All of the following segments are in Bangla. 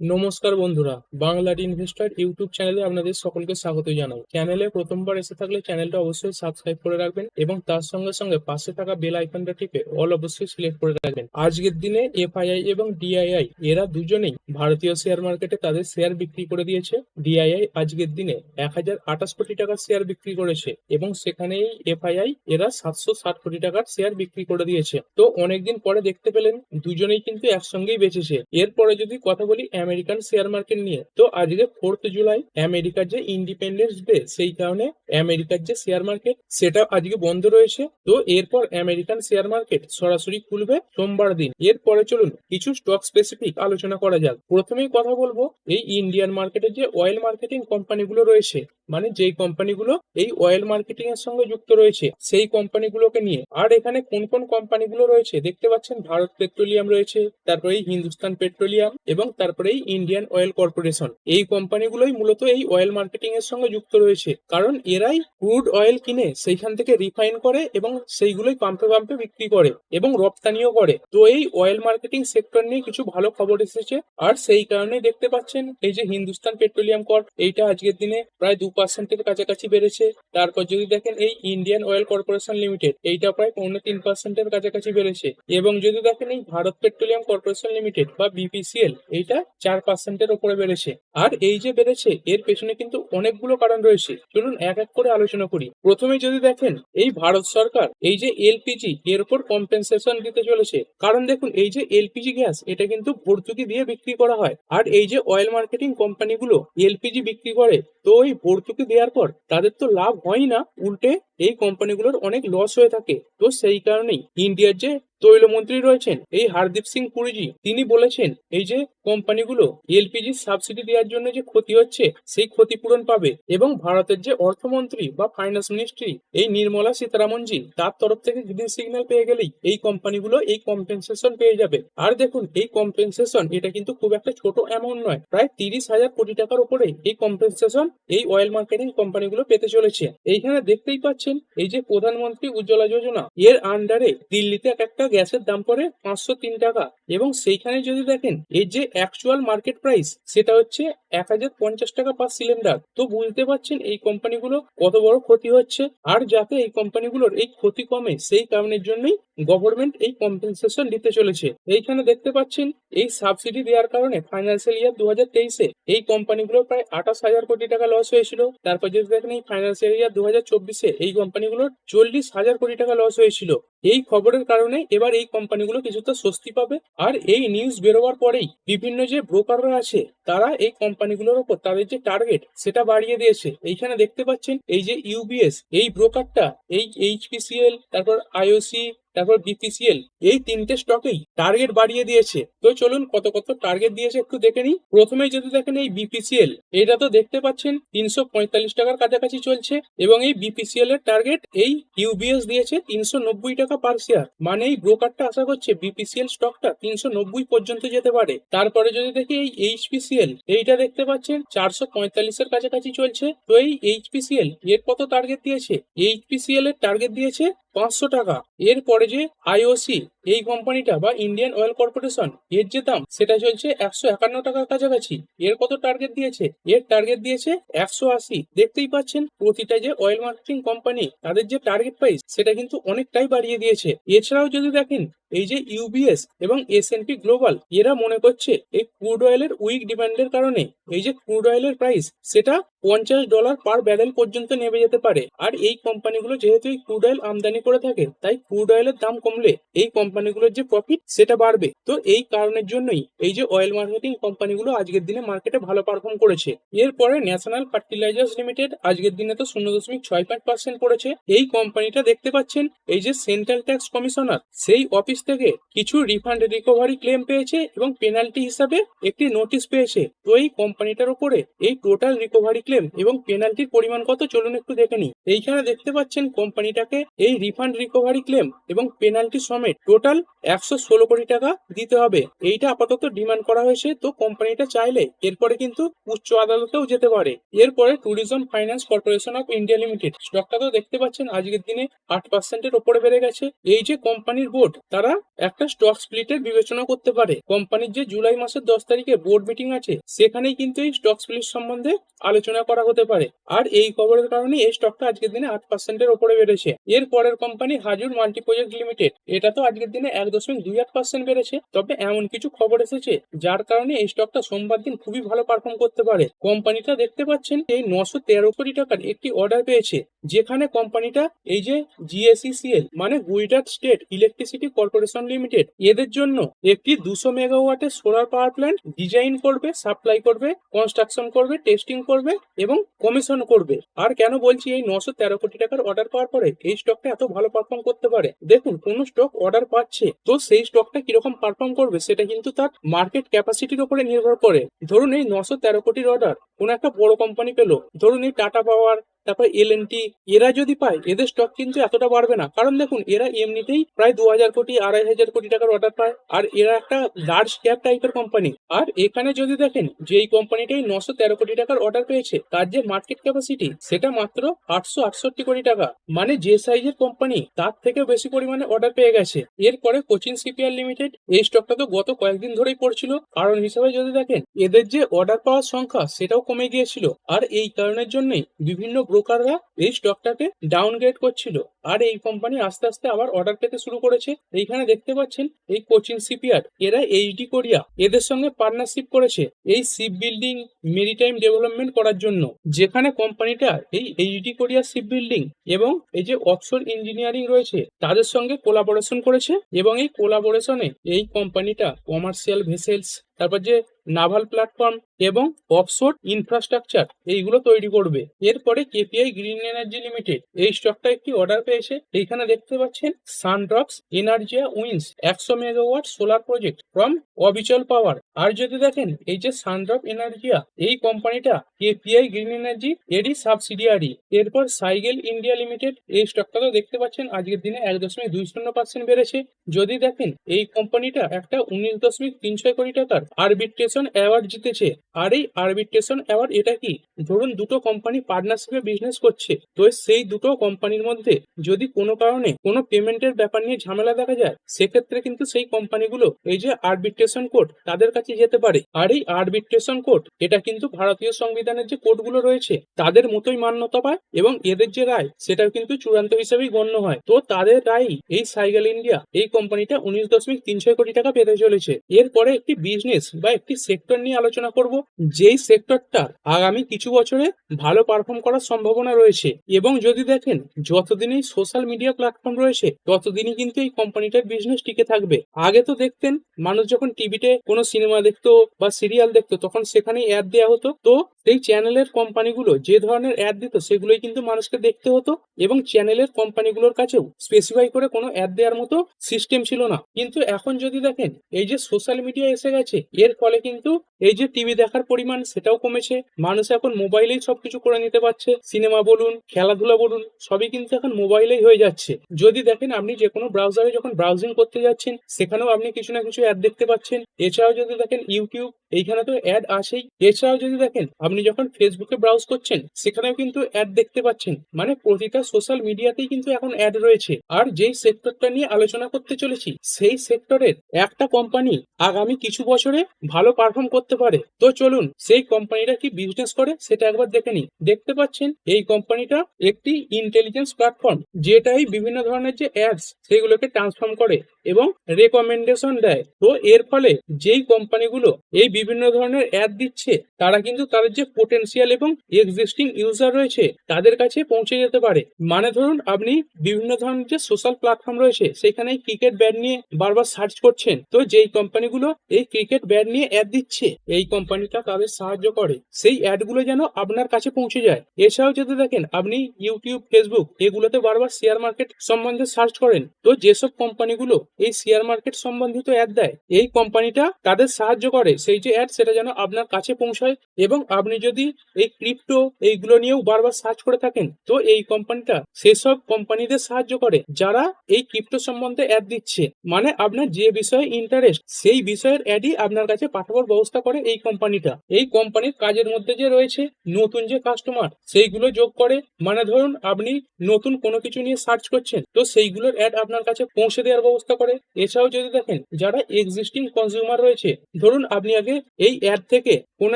নমস্কার বন্ধুরা, বাংলার ইনভেস্টর ইউটিউব চ্যানেলে আপনাদের সকলকে স্বাগত জানাই। চ্যানেলে প্রথমবার এসে থাকলে চ্যানেলটা অবশ্যই সাবস্ক্রাইব করে রাখবেন এবং তার সঙ্গে সঙ্গে পাশে থাকা বেল আইকনটা টিপে অল অবশ্যই সিলেক্ট করে রাখবেন। আজকের দিনে এফআইআই এবং ডিআইআই এরা দুজনেই ভারতীয় শেয়ার মার্কেটে তাদের শেয়ার বিক্রি করে দিয়েছে। ডিআইআই আজকের দিনে এক হাজার আঠাশ কোটি টাকার শেয়ার বিক্রি করেছে এবং সেখানেই এফআইআই এরা সাতশো ষাট কোটি টাকার শেয়ার বিক্রি করে দিয়েছে। তো অনেকদিন পরে দেখতে পেলেন, দুজনেই কিন্তু একসঙ্গেই বেঁচেছে। এরপরে যদি কথা বলি আমেরিকান শেয়ার মার্কেট নিয়ে। তো আজকে ফোর্থ জুলাই আমেরিকার যে ইন্ডিপেন্ডেন্স ডে সেই কারণে আমেরিকার যে শেয়ার মার্কেট সেটা আজকে বন্ধ রয়েছে। তো এরপর আমেরিকান শেয়ার মার্কেট সরাসরি খুলবে সোমবার দিন। এরপরে চলুন কিছু স্টক স্পেসিফিক আলোচনা করা যাক। প্রথমেই কথা বলব, এই ইন্ডিয়ান মার্কেটে যে অয়েল মার্কেটিং কোম্পানিগুলো রয়েছে মানে যেই কোম্পানিগুলো এই অয়েল মার্কেটিং এর সঙ্গে যুক্ত রয়েছে, সেই কোম্পানিগুলোকে নিয়ে। আর এখানে কোন কোন কোম্পানিগুলো রয়েছে? দেখতে পাচ্ছেন ভারত পেট্রোলিয়াম রয়েছে, তারপরে হিন্দুস্তান পেট্রোলিয়াম এবং তারপরে ইন্ডিয়ান অয়েল কর্পোরেশন এই কোম্পানিগুলোই মূলত এই অয়েল মার্কেটিং এর সঙ্গে যুক্ত রয়েছে। কারণ এরাই ক্রুড অয়েল কিনে সেইখান থেকে রিফাইন করে এবং সেইগুলোই পাম্পে পাম্পে বিক্রি করে এবং রপ্তানিও করে। তো এই অয়েল মার্কেটিং সেক্টর নিয়ে কিছু ভালো খবর এসেছে। আর সেই কারণেই দেখতে পাচ্ছেন এই যে হিন্দুস্তান পেট্রোলিয়াম কর্প এইটা আজকের দিনে প্রায় দু পার্সেন্টের কাছাকাছি বেড়েছে। তারপর যদি দেখেন এই ইন্ডিয়ান অয়েল কর্পোরেশন লিমিটেড এইটা প্রায় পৌনে তিন পার্সেন্টের কাছাকাছি বেড়েছে। এবং যদি দেখেন এই ভারত পেট্রোলিয়াম কর্পোরেশন লিমিটেড বা বিপিসিএল এইটা চার পার্সেন্টের উপরে বেড়েছে। আর এই যে বেড়েছে, এর পেছনে কিন্তু অনেকগুলো কারণ রয়েছে। চলুন এক এক করে আলোচনা করি। প্রথমে যদি দেখেন, এই ভারত সরকার, এই যে এলপিজি এর উপর কম্পেনসেশন দিতে চলেছে। কারণ দেখুন, এই যে এলপিজি গ্যাস এটা কিন্তু ভর্তুকি দিয়ে বিক্রি করা হয়। আর এই যে অয়েল মার্কেটিং কোম্পানিগুলো এলপিজি বিক্রি করে, তো ওই ভর্তুকি দেওয়ার পর তাদের তো লাভ হয় না উল্টে এই কোম্পানিগুলোর অনেক লস হয়ে থাকে। তো সেই কারণেই ইন্ডিয়ার যে তৈলমন্ত্রী রয়েছেন, এই হারদীপ সিং পুরীজি, তিনি বলেছেন, এই যে কোম্পানিগুলো এলপিজি সাবসিডি দেওয়ার জন্য যে ক্ষতি হচ্ছে, সেই ক্ষতিপূরণ পাবে এবং ভারতের যে অর্থমন্ত্রী বা ফাইন্যান্স মিনিস্ট্রি এই নির্মলা সীতারামনজি, তার তরফ থেকে গ্রিন সিগন্যাল পেয়ে গেলেই এই কোম্পানিগুলো এই কম্পেনসেশন পেয়ে যাবে। আর দেখুন, এই কম্পেনসেশন এটা কিন্তু খুব একটা ছোট অ্যামাউন্ট নয়, প্রায় তিরিশ হাজার কোটি টাকার উপরে এই কম্পেনসেশন এই অয়েল মার্কেটিং কোম্পানিগুলো পেতে চলেছে। এইখানে দেখতেই পাচ্ছেন এই যে প্রধানমন্ত্রী উজ্জ্বলা যোজনা, এর আন্ডারে দিল্লিতে এক একটা গ্যাসের দাম পড়ে পাঁচশো তিন টাকা। এবং সেইখানে যদি দেখেন এই যে অ্যাকচুয়াল মার্কেট প্রাইস সেটা হচ্ছে এক হাজার পঞ্চাশ টাকা পার সিলিন্ডার তো বুঝতে পারছেন এই কোম্পানিগুলো কত বড় ক্ষতি হচ্ছে, আর যাতে এই কোম্পানিগুলোর এই ক্ষতি কমে, সেই কারণের জন্যই গভর্নমেন্ট এই কম্পেনসেশন দিতে চলেছে। এইখানে দেখতে পাচ্ছেন, এই সাবসিডি দেওয়ার কারণে ফাইন্যান্সিয়াল ইয়ার দু হাজার তেইশে এই কোম্পানিগুলো প্রায় আঠাশ হাজার কোটি টাকা লস হয়েছিল। তারপর যদি দেখেন, এই ফাইন্যান্সিয়াল ইয়ার দু হাজার চব্বিশে এই কোম্পানিগুলোর চল্লিশ হাজার কোটি টাকা লস হয়েছিল। এই খবরের কারণে এবার এই কোম্পানিগুলো কিছুটা স্বস্তি পাবে। আর এই নিউজ বেরোবার পরেই বিভিন্ন যে ব্রোকাররা আছে, তারা এই কোম্পানিগুলোর ওপর তাদের যে টার্গেট সেটা বাড়িয়ে দিয়েছে। এইখানে দেখতে পাচ্ছেন, এই যে ইউবিএস এই ব্রোকারটা এই এইচপিসিএল তারপর আইওসি তারপর বিপিসিএল এই তিনটে স্টকেই টার্গেট বাড়িয়ে দিয়েছে। তো চলুন কত কত টার্গেট দিয়েছে একটু দেখে নিই। প্রথমেই যদি দেখেন এই বিপিসিএল এটা তো দেখতে পাচ্ছেন তিনশো পঁয়তাল্লিশ টাকার কাছাকাছি চলছে এবং এই বিপিসিএল এর টার্গেট এই ইউবিএস দিয়েছে তিনশো নব্বই টাকা পার শেয়ার মানে এই ব্রোকারটা আশা করছে বিপিসিএল স্টকটা তিনশো নব্বই পর্যন্ত যেতে পারে। তারপরে যদি দেখি এই এইচপিসিএল এইটা দেখতে পাচ্ছেন চারশো পঁয়তাল্লিশের কাছাকাছি চলছে। তো এই এইচপিসিএল এর কত টার্গেট দিয়েছে? এইচপিসিএল এর টার্গেট দিয়েছে পাঁচশো টাকা। এরপরে যে আইওসি এই কোম্পানিটা বা ইন্ডিয়ান অয়েল কর্পোরেশন এর যে দাম, সেটা চলছে একশো একান্ন টাকার কাছাকাছি। এর কত টার্গেট দিয়েছে? এর টার্গেট দিয়েছে একশো আশি। দেখতেই পাচ্ছেন, প্রতিটা যে অয়েল মার্কেটিং কোম্পানি তাদের যে টার্গেট প্রাইস সেটা কিন্তু অনেকটাই বাড়িয়ে দিয়েছে। এছাড়াও যদি দেখেন, এই যে ইউবিএস এবং এস গ্লোবাল এরা মনে করছে এই ক্রুড অয়েলের উইক ডিমান্ডের কারণে, এই যে ক্রুড অয়েলের প্রাইস সেটা পঞ্চাশ ডলার পার ব্যারেল পর্যন্ত নেমে যেতে পারে। আর এই কোম্পানিগুলো যেহেতু এই ক্রুড অয়েল আমদানি করে থাকে, তাই ক্রুড অয়েলের দাম কমলে, এই কোম্পানিগুলোর যে প্রফিট সেটা বাড়বে। তো এই কারণের জন্যই এই যে অয়েল মার্কেটিং কোম্পানিগুলো আজকের দিনে মার্কেটে ভালো পারফর্ম করেছে। এরপরে ন্যাশনাল ফার্টিলাইজার্স লিমিটেড আজকের দিনে তো শূন্য দশমিক ছয় পাঁচ পার্সেন্ট পড়েছে এই কোম্পানিটা দেখতে পাচ্ছেন, এই যে সেন্ট্রাল ট্যাক্স কমিশনার সেই অফিস থেকে কিছু রিফান্ড রিকভারি ক্লেম পেয়েছে এবং পেনাল্টি হিসাবে একটি নোটিশ পেয়েছে। তো এই কোম্পানিটার উপরে এই টোটাল রিকভারি ক্লেম এবং পেনাল্টির পরিমাণ কত চলুন একটু দেখে নিই। এইখানে দেখতে পাচ্ছেন কোম্পানিটাকে এই রিফান্ড রিকভারি ক্লেম এবং পেনাল্টি সমেত টোটাল একশো ষোলো কোটি টাকা দিতে হবে। এইটা আপাতত ডিমান্ড করা হয়েছে, তো কোম্পানিটা চাইলে এরপরে কিন্তু উচ্চ আদালতেও যেতে পারে। এরপরে tourism finance corporation of India limited স্টকটা তো দেখতে পাচ্ছেন, আজকের দিনে আট পার্সেন্টের ওপরে বেড়ে গেছে। এই যে কোম্পানির বোর্ড তারা একটা স্টক স্প্লিটের বিবেচনা করতে পারে। কোম্পানির যে জুলাই মাসের দশ তারিখে বোর্ড মিটিং আছে, সেখানেই কিন্তু এই স্টক স্প্লিট সম্বন্ধে আলোচনা করা হতে পারে। আর এই খবরের কারণে এই স্টকটা আজকের দিনে আট পার্সেন্টের ওপরে বেড়েছে। এর পরের company Hazoor multi project limited এটা তো আজকের দিনে এক দশমিক দুই আট পার্সেন্ট বেড়েছে। তবে এমন কিছু খবর এসেছে যার কারণে এই স্টকটা সোমবার দিন খুবই ভালো পারফর্ম করতে পারে। কোম্পানিটা দেখতে পাচ্ছেন এই নশো তেরো কোটি টাকার একটি অর্ডার পেয়েছে, যেখানে কোম্পানিটা এই যে জিএসইসিএল মানে Gujarat state electricity corporation limited এদের জন্য একটি দুশো মেগাওয়াটের সোলার পাওয়ার প্ল্যান্ট ডিজাইন করবে সাপ্লাই করবে কনস্ট্রাকশন করবে টেস্টিং করবে এবং কমিশন করবে। আর কেন বলছি এই নশো তেরো কোটি টাকার অর্ডার পাওয়ার পরে এই স্টকটা এত ভালো পারফর্ম করতে পারে? দেখুন, কোন স্টক অর্ডার পাচ্ছে তো সেই স্টকটা কীরকম পারফর্ম করবে সেটা কিন্তু তার মার্কেট ক্যাপাসিটির উপরে নির্ভর করে। ধরুন এই নশো তেরো কোটির অর্ডার কোন একটা বড় কোম্পানি পেল। ধরুন এই টাটা পাওয়ার তারপর এল টি এরা যদি পায়, এদের স্টক কিন্তু এতটা বাড়বে না। কারণ দেখুন, এরা এমনিতেই প্রায় দু হাজার কোটি, আড়াই হাজার কোটি টাকার অর্ডার পায়, আর এরা একটা লার্জ ক্যাপ টাইপের কোম্পানি আর এখানে যদি দেখেন যে এই কোম্পানিটাই নশো তেরো কোটি টাকার অর্ডার পেয়েছে, তার যে মার্কেট ক্যাপাসিটি সেটা মাত্র আটশো আটষট্টি কোটি টাকা। মানে যে সাইজের কোম্পানি তার থেকে বেশি পরিমাণে অর্ডার পেয়ে গেছে। এরপরে কোচিন সিপিআর লিমিটেড এই স্টকটা তো গত কয়েকদিন ধরেই পড়ছিল। কারণ হিসাবে যদি দেখেন, এদের যে অর্ডার পাওয়ার সংখ্যা, সেটাও কমে গিয়েছিল। আর এই কারণের জন্যই বিভিন্ন ব্রোকাররা এই স্টকটাকে ডাউনগ্রেড করছিল। আর এই কোম্পানি আস্তে আস্তে আবার অর্ডার পেতে শুরু করেছে। এইখানে দেখতে পাচ্ছেন, এই কোচিন সিপিআর এরা এইচডি কোরিয়া এদের সঙ্গে পার্টনারশিপ করেছে এই শিপ বিল্ডিং মেরিটাইম ডেভেলপমেন্ট করার জন্য। যেখানে কোম্পানিটা এই এইচডি কোরিয়া শিপ বিল্ডিং এবং এই যে অফশোর ইঞ্জিনিয়ারিং রয়েছে, তাদের সঙ্গে কোলাবোরেশন করেছে এবং এই কোলাবোরেশনে এই কোম্পানিটা কমার্শিয়াল ভেসেলস তারপর যে নাভাল প্ল্যাটফর্ম এবং অফশোর ইনফ্রাস্ট্রাকচার এইগুলো তৈরি করবে। এরপরে কেপিআই গ্রিন এনার্জি লিমিটেড এই স্টকটা একটি অর্ডার পেয়েছে এইখানে দেখতে পাচ্ছেন সানড্রক্স, এনার্জিয়া উইন্স একশো megawatt solar project from Avichal power. আর যদি দেখেন, এই যে সানড্রপ এনার্জিয়া, এই কোম্পানিটা কেপিআই গ্রিন এনার্জি এরই সাবসিডিয়ারি। এরপর সাইগেল ইন্ডিয়া লিমিটেড, এই স্টকটা দেখতে পাচ্ছেন আজকের দিনে এক দশমিক দুই শূন্য পার্সেন্ট বেড়েছে। যদি দেখেন, এই কোম্পানিটা একটা উনিশ দশমিক তিন ছয় কোটি টাকার আরবিট্রেশন অ্যাওয়ার্ড জিতেছে। আর এই আরবিট্রেশন অ্যাওয়ার্ড এটা কি? ধরুন দুটো কোম্পানি পার্টনারশিপে বিজনেস করছে। তো সেই দুটো কোম্পানির মধ্যে যদি কোনো কারণে কোনো পেমেন্টের ব্যাপার নিয়ে ঝামেলা দেখা যায়, সেক্ষেত্রে কিন্তু সেই কোম্পানিগুলো, এই যে আরবিট্রেশন কোর্ট তাদের কাছে যেতে পারে। আর এই আরবিট্রেশন কোর্ট এটা কিন্তু ভারতীয় সংবিধানের যে কোর্টগুলো রয়েছে, তাদের মতোই মান্যতা পায় এবং এদের যে রায়, সেটাও কিন্তু চূড়ান্ত হিসেবেই গণ্য হয়। তো তাদের রায়ই এই সাইকেল ইন্ডিয়া এই কোম্পানিটা উনিশ দশমিক তিন ছয় কোটি টাকা পেতে চলেছে। এরপরে একটি বিজনেস বা একটি সেক্টর নিয়ে আলোচনা করব, যেই সেক্টরটা আগামী কিছু বছরে ভালো পারফর্ম করার সম্ভাবনা রয়েছে। এবং যদি দেখেন, যতদিনই সোশ্যাল মিডিয়া প্ল্যাটফর্ম রয়েছে, ততদিনই কিন্তু এই কোম্পানিটার বিজনেস টিকে থাকবে। আগে তো দেখতেন, মানুষ যখন টিভিতে কোনো সিনেমা দেখতো বা সিরিয়াল দেখতো, তখন সেখানে অ্যাড দেওয়া হতো। তো সেই চ্যানেলের কোম্পানিগুলো যে ধরনের অ্যাড দিত, সেগুলোই কিন্তু মানুষকে দেখতে হতো এবং চ্যানেলের কোম্পানিগুলোর কাছেও স্পেসিফাই করে কোনো অ্যাড দেওয়ার মতো সিস্টেম ছিল না। কিন্তু এখন যদি দেখেন, এই যে সোশ্যাল মিডিয়া এসে গেছে, এর ফলে কিন্তু এই যে টিভি দেখার পরিমাণ সেটাও কমেছে। মানুষ এখন মোবাইলেই সবকিছু করে নিতে পারছে। সিনেমা বলুন, খেলাধুলা বলুন, সবই কিন্তু এখন মোবাইলেই হয়ে যাচ্ছে। যদি দেখেন আপনি যে কোনো ব্রাউজারে যখন ব্রাউজিং করতে যাচ্ছেন, সেখানেও আপনি কিছু না কিছু অ্যাড দেখতে পাচ্ছেন। এছাড়াও যদি দেখেন ইউটিউব এইখানে তো অ্যাড আসেই এছাড়াও যদি দেখেন, আপনি যখন ফেসবুকে ব্রাউজ করছেন, সেখানেও কিন্তু অ্যাড দেখতে পাচ্ছেন। মানে প্রতিটা সোশ্যাল মিডিয়াতেই কিন্তু এখন অ্যাড রয়েছে। আর যেই সেক্টরটা নিয়ে আলোচনা করতে চলেছি, সেই সেক্টরের একটা কোম্পানি আগামী কিছু বছরে ভালো পারফর্ম করতে পারে। তো চলুন, সেই কোম্পানিটা কি বিজনেস করে সেটা একবার দেখে নিই। দেখতে পাচ্ছেন, এই কোম্পানিটা একটি ইন্টেলিজেন্স প্ল্যাটফর্ম যেটাই বিভিন্ন ধরনের যে অ্যাপস সেগুলোকে ট্রান্সফর্ম করে। এবং রেকমেন্ডেশন দেয়। তো এর ফলে যেই কোম্পানিগুলো এই বিভিন্ন ধরনের অ্যাড দিচ্ছে, তারা কিন্তু তাদের যে পোটেনশিয়াল এবং এক্সিস্টিং ইউজার রয়েছে, তাদের কাছে পৌঁছে যেতে পারে। মানে ধরুন, আপনি বিভিন্ন ধরনের যে সোশ্যাল প্ল্যাটফর্ম রয়েছে সেখানে ক্রিকেট ব্যাট নিয়ে বারবার সার্চ করছেন, তো যেই কোম্পানিগুলো এই ক্রিকেট ব্যাট নিয়ে অ্যাড দিচ্ছে, এই কোম্পানিটা তাদের সাহায্য করে। সেই অ্যাডগুলো যেন আপনার কাছে পৌঁছে যায়। এছাড়াও যদি দেখেন, আপনি ইউটিউব ফেসবুক এগুলোতে বারবার শেয়ার মার্কেট সম্বন্ধে সার্চ করেন, তো যেসব কোম্পানিগুলো এই শেয়ার মার্কেট সম্বন্ধিত অ্যাড দেয়। এই কোম্পানিটা তাদের সাহায্য করে, সেই যে অ্যাড সেটা যেন আপনার কাছে পৌঁছায় এবং আপনি যদি এই ক্রিপ্টো এইগুলো নিয়েও বারবার সার্চ করে থাকেন, তো এই কোম্পানিটা সেসব কোম্পানিদের সাহায্য করে, যারা এই ক্রিপ্টো সম্বন্ধে অ্যাড দিচ্ছে। মানে আপনার যে বিষয়ে ইন্টারেস্ট সেই বিষয়ের অ্যাডই আপনার কাছে পাঠাবার ব্যবস্থা করে এই কোম্পানিটা এই কোম্পানির কাজের মধ্যে যে রয়েছে, নতুন যে কাস্টমার সেইগুলো যোগ করে মানে ধরুন আপনি নতুন কোনো কিছু নিয়ে সার্চ করছেন, তো সেইগুলোর অ্যাড আপনার কাছে পৌঁছে দেওয়ার ব্যবস্থা করে এছাড়াও যদি দেখেন, যারা এক্সিস্টিং কনজিউমার রয়েছে, ধরুন আপনি আগে এই অ্যাড থেকে কোনো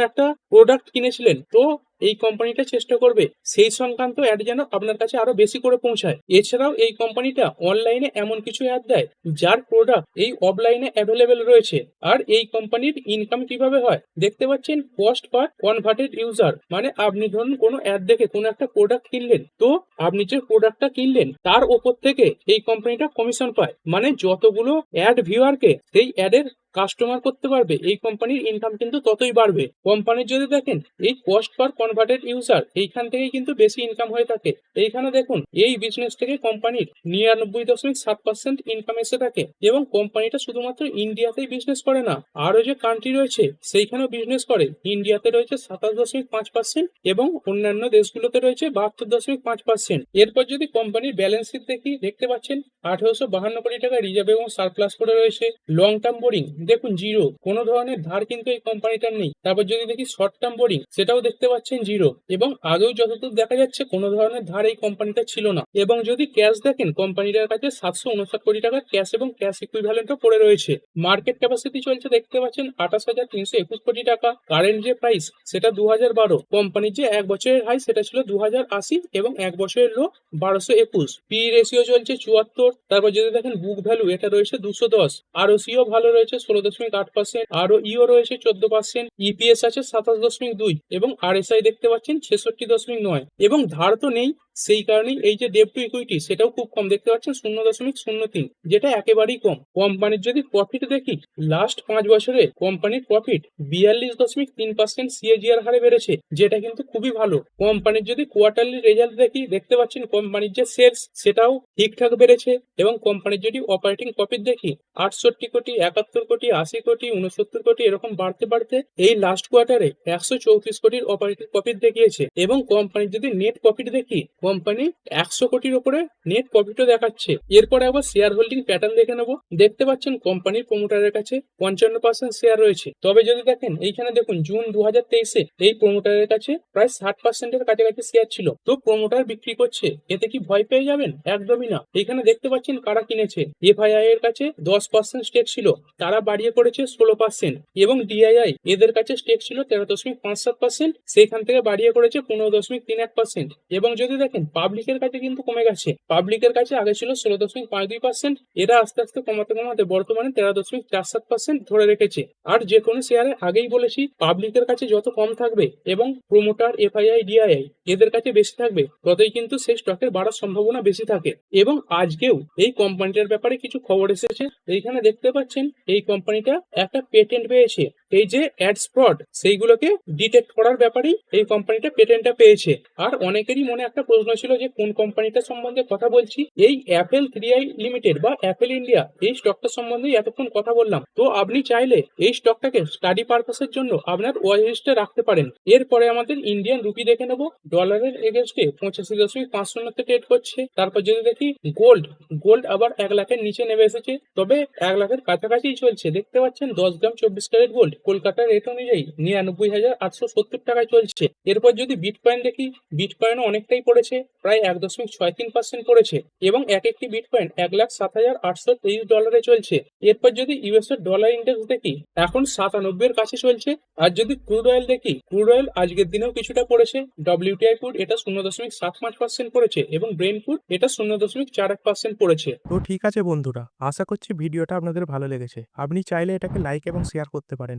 একটা প্রোডাক্ট কিনেছিলেন, তো এই কোম্পানিটা চেষ্টা করবে, সেই সংক্রান্ত অ্যাড যেন আপনার কাছে আরও বেশি করে পৌঁছায়। এছাড়াও এই কোম্পানিটা অনলাইনে এমন কিছু অ্যাড দেয়, যার প্রোডাক্ট এই অফলাইনে অ্যাভেলেবেল রয়েছে। আর এই কোম্পানির ইনকাম কীভাবে হয়? দেখতে পাচ্ছেন কস্ট পার কনভার্টেড ইউজার মানে আপনি ধরুন কোনো অ্যাড দেখে কোনো একটা প্রোডাক্ট কিনলেন, তো আপনি যে প্রোডাক্টটা কিনলেন, তার ওপর থেকে এই কোম্পানিটা কমিশন পায়। মানে যতগুলো অ্যাড ভিউয়ারকে সেই অ্যাডের কাস্টমার করতে পারবে, এই কোম্পানির ইনকাম কিন্তু ততই বাড়বে। কোম্পানির যদি দেখেন, এই কস্ট পার কনভার্টেড ইউজার এইখান থেকেই কিন্তু বেশি ইনকাম হয়ে থাকে। এইখানে দেখুন, এই বিজনেস থেকে কোম্পানির নিরানব্বই দশমিক সাত পার্সেন্ট ইনকাম এসে থাকে এবং কোম্পানিটা শুধুমাত্র ইন্ডিয়াতেই বিজনেস করে না, আরও যে কান্ট্রি রয়েছে, সেইখানেও বিজনেস করে। ইন্ডিয়াতে রয়েছে সাতাশ দশমিক পাঁচ পার্সেন্ট এবং অন্যান্য দেশগুলোতে রয়েছে বাহাত্তর দশমিক পাঁচ পার্সেন্ট এরপর যদি কোম্পানির ব্যালেন্স শিট দেখি, দেখতে পাচ্ছেন, আঠেরোশো বাহান্ন কোটি টাকা রিজার্ভ এবং সারপ্লাস করে রয়েছে। লং টার্ম বোরিং দেখুন জিরো কোনো ধরনের ধার কিন্তু এই কোম্পানিটার নেই। তারপর যদি দেখি শর্ট টার্ম বোরিং সেটাও দেখতে পাচ্ছেন জিরো এবং আগেও যতদূর দেখা যাচ্ছে, কোনো ধরনের ধার এই কোম্পানিটা ছিল না। এবং যদি ক্যাশ দেখেন কোম্পানিটার কাছে সাতশো উনষাট কোটি টাকার ক্যাশ এবং ক্যাশ ইকুইভ্যালেন্টও পড়ে রয়েছে। মার্কেট ক্যাপাসিটি চলছে, দেখতে পাচ্ছেন, আঠাশ হাজার তিনশো একুশ কোটি টাকা। কারেন্ট যে প্রাইস সেটা দু হাজার বারো। কোম্পানির যে এক বছরের হাই সেটা ছিল দু হাজার আশি এবং এক বছরের লো বারোশো একুশ। পি রেশিও চলছে চুয়াত্তর। তারপর যদি দেখেন বুক ভ্যালু এটা রয়েছে দুশো দশ। আর সিও ভালো রয়েছে ষোলো দশমিক আট পার্সেন্ট আরও ইও রয়েছে চোদ্দ পার্সেন্ট ইপিএস আছে সাতাশ দশমিক দুই, এবং আর দেখতে পাচ্ছেন ছেষট্টি দশমিক নয়। এবং ধার তো নেই সেই কারণেই এই যে ডেপ টু ইকুইটি সেটাও খুব কম। দেখতে পাচ্ছেন শূন্য দশমিক শূন্য তিন, যেটা একেবারেই কম। কোম্পানির যদি প্রফিট দেখি লাস্ট পাঁচ বছরে কোম্পানির প্রফিট বিয়াল্লিশ দশমিক তিন পার্সেন্ট সিএজিআর হারে বেড়েছে, যেটা কিন্তু খুবই ভালো। কোম্পানির যদি কোয়ার্টারলি রেজাল্ট দেখি, দেখতে পাচ্ছেন কোম্পানির যে সেলস সেটাও ঠিকঠাক বেড়েছে। এবং কোম্পানির যদি অপারেটিং প্রফিট দেখি, আটষট্টি কোটি, একাত্তর কোটি, আশি কোটি উনসত্তর কোটি, এরকম বাড়তে বাড়তে এই লাস্ট কোয়ার্টারে একশো চৌত্রিশ কোটির অপারেটিং প্রফিট দেখিয়েছে। এবং কোম্পানির যদি নেট প্রফিট দেখি কোম্পানি একশো কোটির উপরে নেট প্রফিটও দেখাচ্ছে। এরপরে আবার শেয়ার হোল্ডিং প্যাটার্ন দেখে নেব। দেখতে পাচ্ছেন কোম্পানির প্রমোটারের কাছে পঞ্চান্ন পার্সেন্ট শেয়ার রয়েছে। তবে যদি দেখেন, এইখানে দেখুন জুন দু হাজার তেইশে এই প্রমোটারের কাছে প্রায় ষাট পার্সেন্টের কাছাকাছি শেয়ার ছিল। তো প্রমোটার বিক্রি করছে, এতে কি ভয় পেয়ে যাবেন? একদমই না। এখানে দেখতে পাচ্ছেন কারা কিনেছে? এফআইআই এর কাছে দশ পার্সেন্ট স্টেক ছিল। তারা বাড়িয়ে করেছে ষোলো পার্সেন্ট এবং ডিআইআই এদের কাছে স্টেক ছিল তেরো দশমিক পাঁচ সাত পার্সেন্ট সেখান থেকে বাড়িয়ে করেছে পনেরো দশমিক তিন এক পার্সেন্ট এবং যদি দেখেন পাবলিকের কাছে কিন্তু কমে গেছে। পাবলিকের কাছে আগে ছিল ষোলো দশমিক পাঁচ দুই পার্সেন্ট এরা আস্তে আস্তে কমাতে কমাতে বর্তমানে তেরো দশমিক চার সাত পার্সেন্ট ধরে রেখেছে। আর যে কোনো শেয়ারে আগেই বলেছি পাবলিকের কাছে যত কম থাকবে এবং প্রমোটার এফআইআই ডিআইআই এদের কাছে বেশি থাকবে, ততই কিন্তু সেই স্টকের বাড়ার সম্ভাবনা বেশি থাকে। এবং আজকেও এই কোম্পানিটার ব্যাপারে কিছু খবর এসেছে। এইখানে দেখতে পাচ্ছেন, এই কোম্পানিটা একটা পেটেন্ট পেয়েছে। এই যে অ্যাডস ফ্রড সেইগুলোকে ডিটেক্ট করার ব্যাপারেই এই কোম্পানিটা পেটেন্টটা পেয়েছে। আর অনেকেরই মনে একটা প্রশ্ন ছিল যে, কোন কোম্পানিটা সম্বন্ধে কথা বলছি? এই অ্যাপেল থ্রি আই লিমিটেড বা অ্যাপেল ইন্ডিয়া এই স্টকটা সম্বন্ধে এতক্ষণ কথা বললাম। তো আপনি চাইলে এই স্টকটাকে স্টাডি পারপাসের জন্য আপনার ওয়াচ লিস্টে রাখতে পারেন। এরপরে আমাদের ইন্ডিয়ান রুপি দেখে নেব। ডলারের এগেনস্টে পঁচাশি দশমিক পাঁচ শূন্যতে ট্রেড করছে। তারপর যদি দেখি গোল্ড গোল্ড আবার এক লাখের নিচে নেমে এসেছে। তবে এক লাখের কাছাকাছি চলছে। দেখতে পাচ্ছেন দশ গ্রাম চব্বিশ ক্যারেট গোল্ড কলকাতার রেট অনুযায়ী নিরানব্বই হাজার আটশো সত্তর টাকায় চলছে। এরপর যদি বিটকয়েন দেখি বিটকয়েনও অনেকটাই পড়েছে, প্রায় এক দশমিক ছয় তিন পার্সেন্ট পড়েছে এবং এক একটি বিটকয়েন এক লাখ সাত হাজার আটশো তেইশ ডলারে চলছে। এরপর যদি ইউএস এর ডলার ইন্ডেক্স দেখি, এখন সাতানব্বই এর কাছে চলছে। আর যদি ক্রুড অয়েল দেখি ক্রুড অয়েল আজকের দিনেও কিছুটা পড়েছে। ডব্লিউটিআই ফুড এটা শূন্য দশমিক সাত পাঁচ পার্সেন্ট পড়েছে এবং ব্রেন ফুড এটা শূন্য দশমিক চার এক পার্সেন্ট পড়েছে। তো ঠিক আছে বন্ধুরা, আশা করছি ভিডিওটা আপনাদের ভালো লেগেছে। আপনি চাইলে এটাকে লাইক এবং শেয়ার করতে পারেন।